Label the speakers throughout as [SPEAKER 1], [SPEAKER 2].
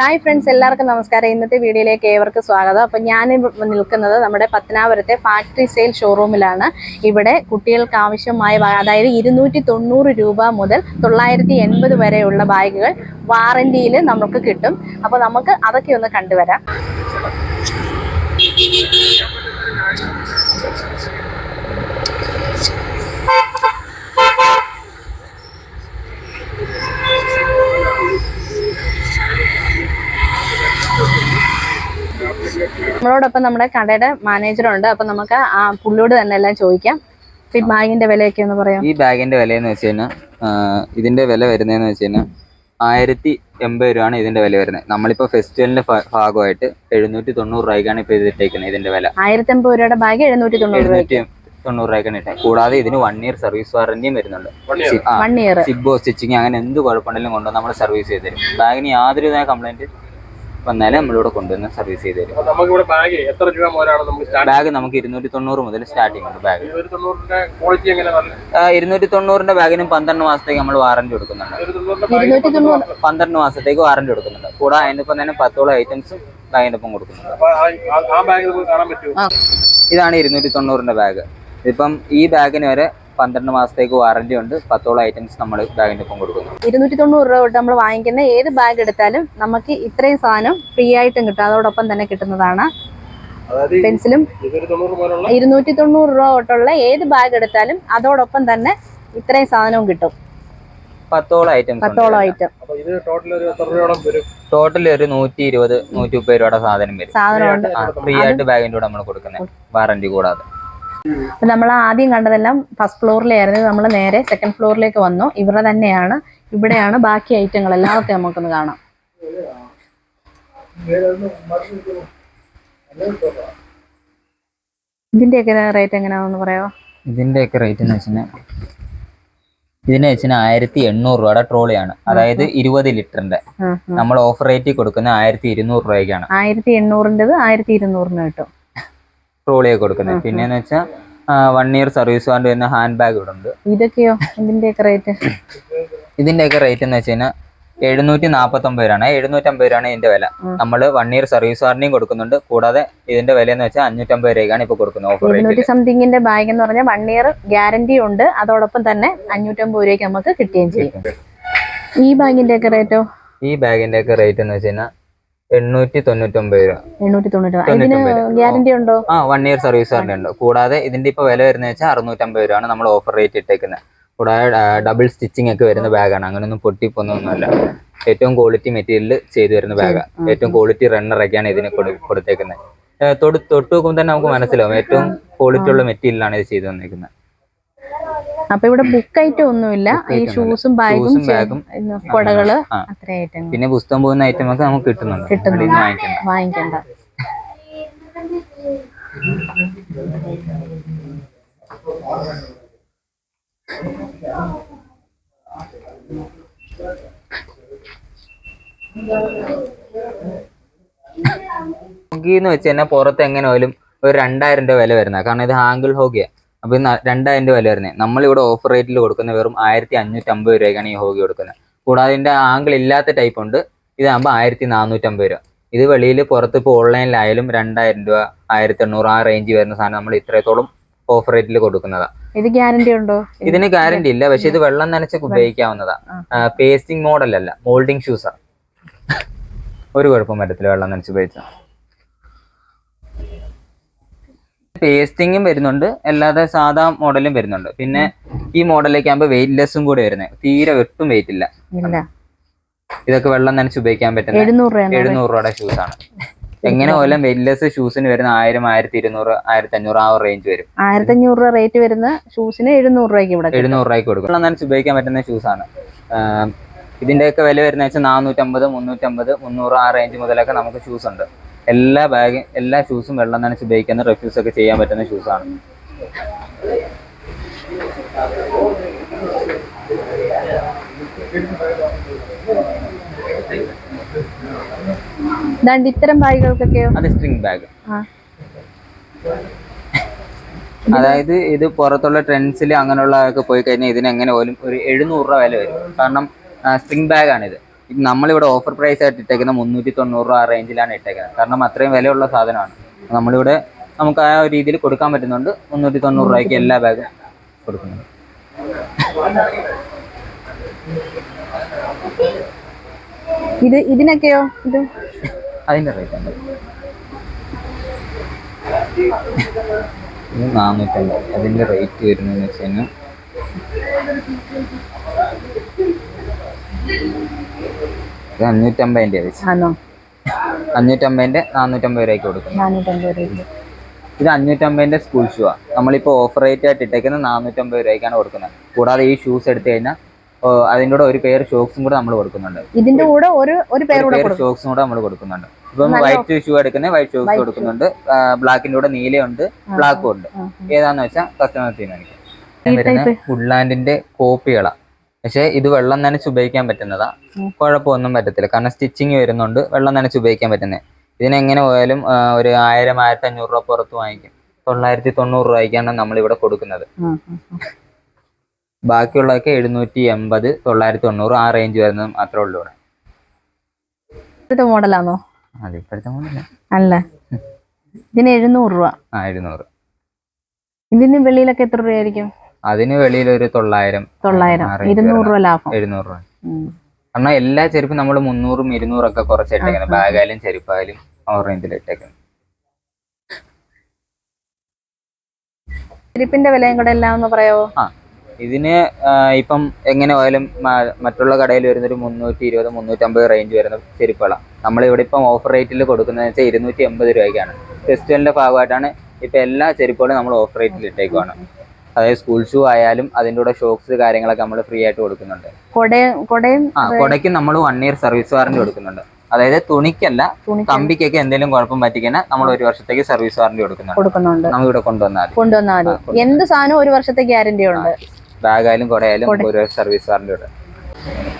[SPEAKER 1] Hi friends എല്ലാവർക്കും നമസ്കാരം. ഇന്നത്തെ വീഡിയോയിലേക്ക് ഏവർക്കും സ്വാഗതം. അപ്പം ഞാൻ നിൽക്കുന്നത് നമ്മുടെ പത്തനാപുരത്തെ ഫാക്ടറി സെയിൽ ഷോറൂമിലാണ് ഇവിടെ കുട്ടികൾക്ക് ആവശ്യമായ അതായത് ഇരുന്നൂറ്റി തൊണ്ണൂറ് രൂപ മുതൽ തൊള്ളായിരത്തി എൺപത് വരെയുള്ള ബാഗുകൾ വാറന്റിയിൽ നമുക്ക് കിട്ടും. അപ്പോൾ നമുക്ക് അതൊക്കെ ഒന്ന് കണ്ടുവരാം. നമ്മളോടൊപ്പം നമ്മുടെ കടയുടെ മാനേജറുണ്ട് അപ്പൊ നമുക്ക് ആ പുള്ളിയോട് തന്നെ എല്ലാം ചോദിക്കാം. ഈ ബാഗിന്റെ വിലയൊക്കെ ഒന്ന് പറയാം
[SPEAKER 2] ഈ ബാഗിന്റെ വില എന്ന് വെച്ച് കഴിഞ്ഞാൽ ഇതിന്റെ വില വരുന്നതെന്ന് വെച്ച് കഴിഞ്ഞാൽ ആയിരത്തി എൺപത് രൂപയാണ് ഇതിന്റെ വില വരുന്നത്. നമ്മളിപ്പോ ഫെസ്റ്റിവലിന്റെ ഭാഗമായിട്ട് എഴുന്നൂറ്റി തൊണ്ണൂറ് രൂപയ്ക്കാണ് ഇപ്പൊ ഇതിട്ടേക്കുന്നത് ഇതിന്റെ വില.
[SPEAKER 1] ആയിരത്തി അമ്പത് രൂപയുടെ ബാഗ് എഴുന്നൂറ്റി തൊണ്ണൂറ്
[SPEAKER 2] തൊണ്ണൂറ് രൂപയ്ക്കാണ് ഇട്ടത് കൂടാതെ ഇതിന് വൺ ഇയർ സർവീസ് വാറന്റിയും വരുന്നുണ്ട്. സി-
[SPEAKER 1] വൺ ഇയർ
[SPEAKER 2] സിബോ സ്റ്റിച്ചിങ് അങ്ങനെ എന്ത് കുഴപ്പമുണ്ടെങ്കിലും കൊണ്ടുവന്ന് നമ്മൾ സർവീസ് ചെയ്ത് തരും. ബാഗിന് യാതൊരു കംപ്ലൈന്റ് വന്നാലും നമ്മളിവിടെ കൊണ്ടുവന്ന് സർവീസ് ചെയ്ത് തരും
[SPEAKER 3] നമുക്കിവിടെ ബാഗ് എത്ര രൂപ മുതലാണ് നമ്മൾ സ്റ്റാർട്ട്
[SPEAKER 2] ബാഗ് നമുക്ക് ഇരുന്നൂറ്റി തൊണ്ണൂറ് മുതൽ സ്റ്റാർട്ടിംഗ് ഉണ്ട് ബാഗ്
[SPEAKER 3] ഒരു തൊണ്ണൂറിന്റെ ക്വാളിറ്റി എങ്ങനെ നല്ല
[SPEAKER 2] ഇരുന്നൂറ്റി തൊണ്ണൂറിന്റെ ബാഗിനും പന്ത്രണ്ട് മാസത്തേക്ക് നമ്മൾ വാറന്റി കൊടുക്കുന്നുണ്ട് പന്ത്രണ്ട് മാസത്തേക്ക് വാറന്റി കൊടുക്കുന്നുണ്ട് കൂടാതെ അതിന്റെ ഒപ്പം തന്നെ പത്തോളം ഐറ്റംസും ബാഗിന്റെ ഒപ്പം കൊടുക്കുന്നുണ്ട്. ഇതാണ് ഇരുന്നൂറ്റി തൊണ്ണൂറിന്റെ ബാഗ് ഇപ്പം ഈ ബാഗിന് വരെ പന്ത്രണ്ട് മാസത്തേക്ക് വാറന്റി ഉണ്ട്. പത്തോളം ഐറ്റംസ് നമ്മൾ ബാഗിന്റെ ഒപ്പം കൊടുക്കുന്നു.
[SPEAKER 1] ഇരുന്നൂറ്റി തൊണ്ണൂറ് രൂപ തൊട്ട് നമ്മൾ വാങ്ങിക്കുന്ന ഏത് ബാഗ് എടുത്താലും നമുക്ക് ഇത്രയും സാധനം ഫ്രീ ആയിട്ടും കിട്ടും. അതോടൊപ്പം തന്നെ കിട്ടുന്നതാണ്
[SPEAKER 3] അതായത്
[SPEAKER 1] പെൻസിലും ഇരുന്നൂറ്റി തൊണ്ണൂറ് രൂപ തൊട്ടുള്ള ഏത് ബാഗ് എടുത്താലും അതോടൊപ്പം തന്നെ ഇത്രയും സാധനവും കിട്ടും.
[SPEAKER 2] പത്തോളം ഐറ്റം
[SPEAKER 1] പത്തോളം ഐറ്റം
[SPEAKER 3] ടോട്ടൽ ഒരു എത്ര രൂപയോളം വരും?
[SPEAKER 2] ടോട്ടൽ ഒരു നൂറ്റി ഇരുപത് നൂറ്റി മുപ്പത് രൂപയുടെ സാധനം വരും. ഫ്രീ ആയിട്ട് ബാഗിന്റെ കൂടെ നമ്മൾ കൊടുക്കുന്നത് വാറന്റി കൂടാതെ.
[SPEAKER 1] അപ്പൊ നമ്മൾ ആദ്യം കണ്ടതെല്ലാം ഫസ്റ്റ് ഫ്ലോറിലായിരുന്നു നമ്മൾ നേരെ സെക്കൻഡ് ഫ്ലോറിലേക്ക് വന്നു. ഇവിടെ തന്നെയാണ്. ഇവിടെയാണ് ബാക്കി ഐറ്റങ്ങൾ എല്ലാവർക്കും നമുക്കൊന്ന് കാണാം. ഇതിന്റെയൊക്കെ റേറ്റ് എങ്ങനെയാണെന്ന് പറയാമോ
[SPEAKER 2] ഇതിന്റെയൊക്കെ റേറ്റ് എന്ന് വെച്ചാൽ ഇതിന് വെച്ചാൽ ആയിരത്തി എണ്ണൂറ് രൂപയുടെ ട്രോളിയാണ് അതായത് ഇരുപത് ലിറ്ററിന്റെ. നമ്മൾ ഓഫർ റേറ്റിൽ കൊടുക്കുന്ന ആയിരത്തി ഇരുന്നൂറ് രൂപയ്ക്കാണ്.
[SPEAKER 1] ആയിരത്തി എണ്ണൂറിന്റെത് ആയിരത്തി ഇരുന്നൂറിന് കിട്ടും.
[SPEAKER 2] ട്രോളിയൊക്കെ കൊടുക്കുന്നത്. പിന്നെന്ന് വെച്ചാൽ വൺ ഇയർ സർവീസ് വാറണ്ടി വരുന്ന ഹാൻഡ് ബാഗ് ഇവിടെ ഉണ്ട്
[SPEAKER 1] ഇതൊക്കെയോ? ഇതിന്റെയൊക്കെ റേറ്റ്
[SPEAKER 2] ഇതിന്റെയൊക്കെ റേറ്റ് എന്ന് വെച്ച് കഴിഞ്ഞാൽ എഴുന്നൂറ്റി നാൽപ്പത്തൊമ്പത് രൂപയാണ്. എഴുന്നൂറ്റമ്പത് രൂപയാണ് ഇതിന്റെ വില. നമ്മൾ വൺ ഇയർ സർവീസ് വാറണ്ടിയും കൊടുക്കുന്നുണ്ട്. കൂടാതെ ഇതിന്റെ വില എന്ന് വെച്ചാൽ അഞ്ഞൂറ്റമ്പത് രൂപയാണ് ഇപ്പോൾ കൊടുക്കുന്നത് ഓഫർ എഴുന്നൂറ്റി
[SPEAKER 1] സംതിങ്ങിന്റെ ബാഗ് എന്ന് പറഞ്ഞാൽ വൺ ഇയർ ഗ്യാരണ്ടി ഉണ്ട്. അതോടൊപ്പം തന്നെ അഞ്ഞൂറ്റമ്പത് രൂപയ്ക്ക് നമുക്ക് കിട്ടുകയും ചെയ്യും. ഈ ബാഗിന്റെ ഒക്കെ റേറ്റോ
[SPEAKER 2] ഈ ബാഗിന്റെ ഒക്കെ റേറ്റ് എന്ന് വെച്ച് കഴിഞ്ഞാൽ എണ്ണൂറ്റി തൊണ്ണൂറ്റൊമ്പത് രൂപ.
[SPEAKER 1] എണ്ണൂറ്റി തൊണ്ണൂറ്റി ഇതിന്. ഗ്യാരണ്ടി ഉണ്ടോ?
[SPEAKER 2] ആ വൺ ഇയർ സർവീസ് വാറണ്ടി ഉണ്ട്. കൂടാതെ ഇതിന്റെ ഇപ്പൊ വില വരുന്നത് വെച്ചാൽ അറുന്നൂറ്റമ്പത് രൂപയാണ് നമ്മൾ ഓഫർ റേറ്റ് ഇട്ടേക്കുന്നത് കൂടാതെ ഡബിൾ സ്റ്റിച്ചിങ് ഒക്കെ വരുന്ന ബാഗാണ് അങ്ങനെയൊന്നും പൊട്ടിപ്പൊന്നൊന്നുമല്ല. ഏറ്റവും ക്വാളിറ്റി മെറ്റീരിയൽ ചെയ്തു വരുന്ന ബാഗാണ് ഏറ്റവും ക്വാളിറ്റി റണ്ണറൊക്കെയാണ് ഇതിന് കൊടു- കൊടുത്തേക്കുന്നത് തൊട്ട് തൊട്ട് നോക്കുമ്പോൾ തന്നെ നമുക്ക് മനസ്സിലാവും. ഏറ്റവും ക്വാളിറ്റി ഉള്ള മെറ്റീരിയലാണ് ഇത് ചെയ്തു വന്നേക്കുന്നത്
[SPEAKER 1] അപ്പൊ ഇവിടെ ബുക്ക് ഐറ്റം ഒന്നുമില്ല. ഈ ഷൂസും ബാഗും
[SPEAKER 2] കൊടകൾ.
[SPEAKER 1] അത്ര ഐറ്റം
[SPEAKER 2] പിന്നെ പുസ്തകം പോകുന്ന ഐറ്റം ഒക്കെ നമുക്ക് കിട്ടുന്നുണ്ട്.
[SPEAKER 1] കിട്ടുന്നുണ്ട്.
[SPEAKER 2] വാങ്ങിക്കണ്ട.
[SPEAKER 1] വാങ്ങിക്കണ്ട.
[SPEAKER 2] ഹോഗി എന്ന് വെച്ച് കഴിഞ്ഞാൽ പുറത്ത് എങ്ങനെ പോലും ഒരു രണ്ടായിരം രൂപ വില വരുന്ന കാരണം ഇത് ഹാങ്കിൾ ഹോഗിയാണ് അപ്പൊ ഇത് രണ്ടായിരം രൂപ വില വരുന്നത് നമ്മളിവിടെ ഓഫർ റേറ്റിൽ കൊടുക്കുന്ന വെറും ആയിരത്തി അഞ്ഞൂറ്റി അമ്പത് രൂപയ്ക്കാണ് ഈ ഹോഗി കൊടുക്കുന്നത്. കൂടാതെ ഇതിന്റെ ആംഗിൾ ഇല്ലാത്ത ടൈപ്പ് ഉണ്ട്. ഇതാകുമ്പോൾ ആയിരത്തി നാനൂറ്റമ്പത് രൂപ. ഇത് വെളിയിൽ പുറത്ത് ഇപ്പോൾ ഓൺലൈനിലായാലും രണ്ടായിരം രൂപ ആയിരത്തി എണ്ണൂറ് ആ റേഞ്ച് വരുന്ന സാധനം നമ്മൾ ഇത്രത്തോളം ഓഫർ റേറ്റിൽ കൊടുക്കുന്നതാണ്
[SPEAKER 1] ഇത് ഗ്യാരണ്ടി ഉണ്ടോ?
[SPEAKER 2] ഇതിന് ഗ്യാരണ്ടി ഇല്ല. പക്ഷെ ഇത് വെള്ളം നനച്ചൊക്കെ ഉപയോഗിക്കാവുന്നതാ. പേസ്റ്റിംഗ് മോഡലല്ല മോൾഡിംഗ് ഷൂസാ ഒരു കുഴപ്പം വരത്തില്ല വെള്ളം നനച്ച് ഉപയോഗിച്ചാൽ പേസ്റ്റിങ്ങും വരുന്നുണ്ട്. അല്ലാതെ സാധാ മോഡലും വരുന്നുണ്ട്. പിന്നെ ഈ മോഡലിലേക്ക് ആകുമ്പോൾ വെയിറ്റ് ലെസ്സും കൂടെ വരുന്നത്. തീരെ ഒട്ടും വെയിറ്റ് ഇല്ല. ഇതൊക്കെ വെള്ളം നനച്ച് ഉപയോഗിക്കാൻ പറ്റുന്ന
[SPEAKER 1] എഴുന്നൂറ്
[SPEAKER 2] രൂപയുടെ ഷൂസ് ആണ്. എങ്ങനെ പോലും വെയിറ്റ്ലെസ് ഷൂസിന് വരുന്ന ആയിരം ആയിരത്തി ഇരുന്നൂറ് ആയിരത്തി അഞ്ഞൂറ് ആ റേഞ്ച് വരും.
[SPEAKER 1] ആയിരത്തി അഞ്ഞൂറ് രൂപ റേറ്റ് വരുന്ന ഷൂസിന് എഴുന്നൂറ് രൂപയ്ക്ക് ഇവിടെ.
[SPEAKER 2] എഴുന്നൂറ് രൂപയ്ക്ക് കൊടുക്കും. വെള്ളം നനച്ച് ഉപയോഗിക്കാൻ പറ്റുന്ന ഷൂസ് ആണ്. ഇതിന്റെയൊക്കെ വില വരുന്ന വെച്ചാൽ നാനൂറ്റമ്പത് മുന്നൂറ്റമ്പത് മുന്നൂറ് ആ റേഞ്ച് മുതലൊക്കെ നമുക്ക് ഷൂസ് ഉണ്ട്. എല്ലാ ബാഗ് എല്ലാ ഷൂസും വെള്ളം നനച്ച് ഉപയോഗിക്കുന്ന റെഫ്യൂസ് ഒക്കെ ചെയ്യാൻ പറ്റുന്ന ഷൂസാണ്
[SPEAKER 1] ആണ്. ഇത്തരം ബാഗുകൾക്കൊക്കെയോ
[SPEAKER 2] അത് സ്ട്രിങ് ബാഗ് അതായത് ഇത് പുറത്തുള്ള ട്രെൻഡ്സിൽ അങ്ങനെയുള്ള പോയി കഴിഞ്ഞാൽ ഇതിന് എങ്ങനെ പോലും ഒരു എഴുന്നൂറ് രൂപ വില വരും. കാരണം സ്ട്രിങ് ബാഗ് ആണ് ഇത് നമ്മളിവിടെ ഓഫർ പ്രൈസ് ആയിട്ട് ഇട്ടേക്കുന്ന മുന്നൂറ്റി തൊണ്ണൂറ് രൂപ ആ റേഞ്ചിലാണ് ഇട്ടേക്കുന്നത്. കാരണം അത്രയും വിലയുള്ള സാധനമാണ്. നമ്മളിവിടെ നമുക്ക് ആ ഒരു രീതിയിൽ കൊടുക്കാൻ പറ്റുന്നുണ്ട്. മുന്നൂറ്റി തൊണ്ണൂറ് രൂപയ്ക്ക് എല്ലാ ബാഗും കൊടുക്കുന്നുണ്ട്.
[SPEAKER 1] ഇത് ഇതിനൊക്കെയോ? ഇത്?
[SPEAKER 2] അതിന്റെ റേറ്റ് ഉണ്ട്. ഇത് നാനൂറ്റമ്പത്. അതിന്റെ റേറ്റ് വരുന്നതെന്ന് വെച്ച് കഴിഞ്ഞാൽ അഞ്ഞൂറ്റമ്പതിന്റെ
[SPEAKER 1] ആണോ
[SPEAKER 2] അഞ്ഞൂറ്റമ്പതിന്റെ നാനൂറ്റമ്പത് രൂപയ്ക്ക്
[SPEAKER 1] നാനൂറ്റമ്പത് രൂപയ്ക്ക്.
[SPEAKER 2] ഇത് അഞ്ഞൂറ്റമ്പതിന്റെ സ്കൂൾ ഷൂ ആണ് നമ്മളിപ്പോൾ ഓഫർ റേറ്റ് ആയിട്ട് ഇട്ടേക്കുന്നത് നാനൂറ്റമ്പത് രൂപയ്ക്കാണ് കൊടുക്കുന്നത്. കൂടാതെ ഈ ഷൂസ് എടുത്തു കഴിഞ്ഞാൽ അതിന്റെ കൂടെ ഒരു പേർ ഷോക്സും കൂടെ നമ്മൾ കൊടുക്കുന്നുണ്ട്.
[SPEAKER 1] ഇതിന്റെ കൂടെ ഒരു ഒരു പേര് കൊടുക്കും.
[SPEAKER 2] ഷോക്സും കൂടെ നമ്മൾ കൊടുക്കുന്നുണ്ട്. ഇപ്പം വൈറ്റ് ഷൂ എടുക്കുന്നത് വൈറ്റ് ഷോക്സ് കൊടുക്കുന്നുണ്ട്. ബ്ലാക്കിന്റെ കൂടെ നീലയുണ്ട് ബ്ലാക്കും ഉണ്ട്. ഏതാന്ന് വെച്ചാൽ കസ്റ്റമർ തീരുമാനിക്കും.
[SPEAKER 1] ഈ
[SPEAKER 2] കോപ്പികളാണ് പക്ഷെ ഇത് വെള്ളം നനച്ച് ഉപയോഗിക്കാൻ പറ്റുന്നതാ. കുഴപ്പമൊന്നും പറ്റത്തില്ല. കാരണം സ്റ്റിച്ചിങ് വരുന്നുണ്ട് വെള്ളം നനച്ച് ഉപയോഗിക്കാൻ പറ്റുന്നത് ഇതിനെങ്ങനെ പോയാലും ഒരു ആയിരം ആയിരത്തി അഞ്ഞൂറ് രൂപ പുറത്ത് വാങ്ങിക്കും. തൊള്ളായിരത്തി തൊണ്ണൂറ് രൂപയ്ക്കാണ്
[SPEAKER 1] നമ്മൾ ഇവിടെ കൊടുക്കുന്നത്.
[SPEAKER 2] ബാക്കിയുള്ളതൊക്കെ എഴുന്നൂറ്റി എൺപത് തൊള്ളായിരത്തി തൊണ്ണൂറ് ആ റേഞ്ച് വരുന്നത് മാത്രമേ ഉള്ളൂ ഇവിടെ.
[SPEAKER 1] ഇപ്പോഴത്തെ മോഡലാണോ
[SPEAKER 2] അത് ഇപ്പോഴത്തെ മോഡൽ.
[SPEAKER 1] അല്ല. ഇതിന് എഴുന്നൂറ് രൂപ.
[SPEAKER 2] ആ എഴുന്നൂറ്.
[SPEAKER 1] ഇതിന് വെളിയിലൊക്കെ എത്ര രൂപയായിരിക്കും?
[SPEAKER 2] അതിന് വെളിയിൽ ഒരു തൊള്ളായിരം.
[SPEAKER 1] തൊള്ളായിരം ഇരുന്നൂറ് രൂപ ലാഭം.
[SPEAKER 2] എഴുന്നൂറ് രൂപ. കാരണം എല്ലാ ചെരുപ്പും നമ്മൾ മുന്നൂറും ഇരുന്നൂറും ഒക്കെ കുറച്ചിട്ടേക്കുന്നത് ബാഗായാലും ചെരുപ്പായാലും ആ റേഞ്ചിൽ ഇട്ടേക്കുന്നത്
[SPEAKER 1] ചെരുപ്പിന്റെ വിലയും കൂടെ എല്ലാം ഒന്ന് പറയാവോ?
[SPEAKER 2] ആ ഇതിന് ഇപ്പം എങ്ങനെ പോയാലും മറ്റുള്ള കടയിൽ വരുന്നൊരു മുന്നൂറ്റി ഇരുപത് മുന്നൂറ്റമ്പത് റേഞ്ച് വരുന്ന ചെരുപ്പുകളാണ് നമ്മളിവിടെ ഇപ്പം ഓഫർ റേറ്റിൽ കൊടുക്കുന്നത് വെച്ചാൽ ഇരുന്നൂറ്റി എൺപത് രൂപയ്ക്കാണ്. ഫെസ്റ്റിവലിന്റെ ഭാഗമായിട്ടാണ് ഇപ്പം എല്ലാ ചെരുപ്പുകളും നമ്മൾ ഓഫർ റേറ്റിൽ ഇട്ടേക്കുവാണ്. അതായത് സ്കൂൾ ഷൂ ആയാലും അതിന്റെ കൂടെ ഷോക്സ് കാര്യങ്ങളൊക്കെ നമ്മൾ ഫ്രീ ആയിട്ട് കൊടുക്കുന്നുണ്ട്. ആ കൊടയ്ക്ക് നമ്മൾ വൺ ഇയർ സർവീസ് വാറന്റി കൊടുക്കുന്നുണ്ട്. അതായത് തുണിക്കല്ല
[SPEAKER 1] തുണിക്ക്
[SPEAKER 2] കമ്പിക്കൊക്കെ എന്തെങ്കിലും കുഴപ്പം പറ്റിക്കാൻ നമ്മൾ ഒരു വർഷത്തേക്ക് സർവീസ് വാറന്റി കൊടുക്കുന്നുണ്ട്. നമ്മൾ ഇവിടെ കൊണ്ടുവന്നാൽ
[SPEAKER 1] കൊണ്ടുവന്നാൽ എന്ത് സാധനം ഒരു വർഷത്തെ ഗ്യാരണ്ടി ഉണ്ട്.
[SPEAKER 2] ബാഗായാലും കൊടയായാലും ഒരു സർവീസ് വാറന്റി ഉണ്ട്.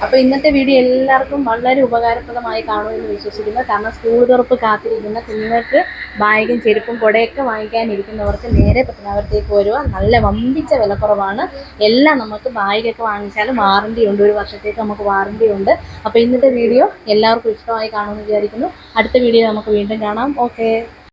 [SPEAKER 1] അപ്പൊ ഇന്നത്തെ വീഡിയോ എല്ലാവർക്കും വളരെ ഉപകാരപ്രദമായി കാണുമെന്ന് വിശ്വസിക്കുന്നു. കാരണം സ്കൂൾ തുറപ്പ് കാത്തിരിക്കുന്ന കുഞ്ഞുങ്ങൾക്ക് ബാഗും ചെരുപ്പും കുടയൊക്കെ വാങ്ങിക്കാനിരിക്കുന്നവർക്ക് നേരെ പത്തനാപുരത്തേക്ക് വരുക നല്ല വമ്പിച്ച വിലക്കുറവാണ്. എല്ലാം നമുക്ക് ബാഗൊക്കെ വാങ്ങിച്ചാലും വാറണ്ടി ഉണ്ട്. ഒരു വർഷത്തേക്ക് നമുക്ക് വാറണ്ടി ഉണ്ട്. അപ്പോൾ ഇന്നത്തെ വീഡിയോ എല്ലാവർക്കും ഇഷ്ടമായി കാണുമെന്ന് വിചാരിക്കുന്നു. അടുത്ത വീഡിയോ നമുക്ക് വീണ്ടും കാണാം. ഓക്കെ